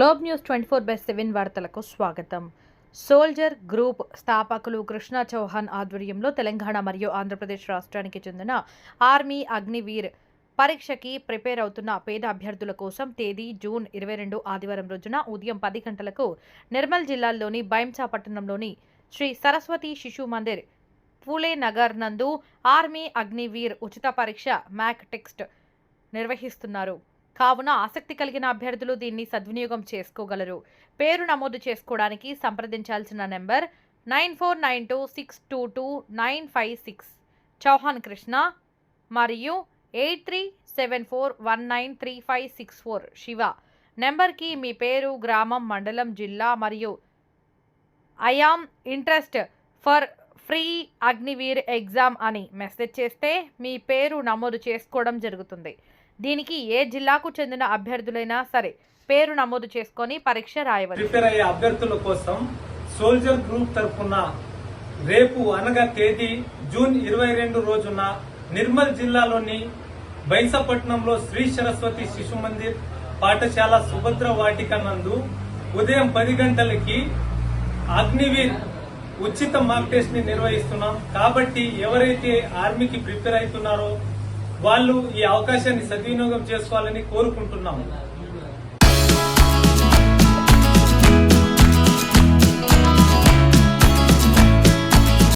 Globe News twenty four by seven వార్తలకు స్వాగతం. Soldier group స్థాపకులు కృష్ణ చౌహాన్ ఆధ్వర్యంలో తెలంగాణ మరియు ఆంధ్రప్రదేశ్ రాష్ట్రానికి చెందిన ఆర్మీ అగ్నివీర్ పరీక్షకి ప్రిపేర్ అవుతున్న పేద అభ్యర్థుల కోసం తేదీ జూన్ ఇరవై రెండు ఆదివారం రోజున ఉదయం పది గంటలకు నిర్మల్ జిల్లాలోని బైంసా పట్టణంలోని శ్రీ సరస్వతి శిశు మందిర్ పూలే నగర్ నందు ఆర్మీ అగ్నివీర్ ఉచిత పరీక్ష మ్యాక్ టెక్స్ట్ నిర్వహిస్తున్నారు. కావున ఆసక్తి కలిగిన అభ్యర్థులు దీన్ని సద్వినియోగం చేసుకోగలరు. పేరు నమోదు చేసుకోవడానికి సంప్రదించాల్సిన number nine four nine two six two two nine five six. Chauhan Krishna మరియు eight three seven four one nine three five six four Shiva. నెంబర్కి మీ పేరు గ్రామం మండలం జిల్లా మరియు I am interest for free Agniveer exam అని message చేస్తే మీ పేరు నమోదు చేసుకోవడం జరుగుతుంది. దీనికి ఏ జిల్లాకు చెందిన అభ్యర్థులైనా సరే పేరు నమోదు చేసుకొని పరీక్ష రాయవచ్చు. ప్రిపేర్ అయ్యే అభ్యర్థుల కోసం సోల్జర్ గ్రూప్ తరఫున రేపు అనగా తేదీ జూన్ ఇరవై రెండు రోజున నిర్మల్ జిల్లాలోని బైసపట్నంలో శ్రీ సరస్వతి శిశు మందిర్ పాఠశాల సుభద్ర వాటిక నందు ఉదయం పది గంటలకి అగ్నివీర్ ఉచిత మాక్ టెస్ట్ని నిర్వహిస్తున్నాం. కాబట్టి ఎవరైతే ఆర్మీకి ప్రిపేర్ అవుతున్నారో వాళ్ళు ఈ అవకాశాన్ని సద్వినియోగం చేసుకోవాలని కోరుకుంటున్నాము.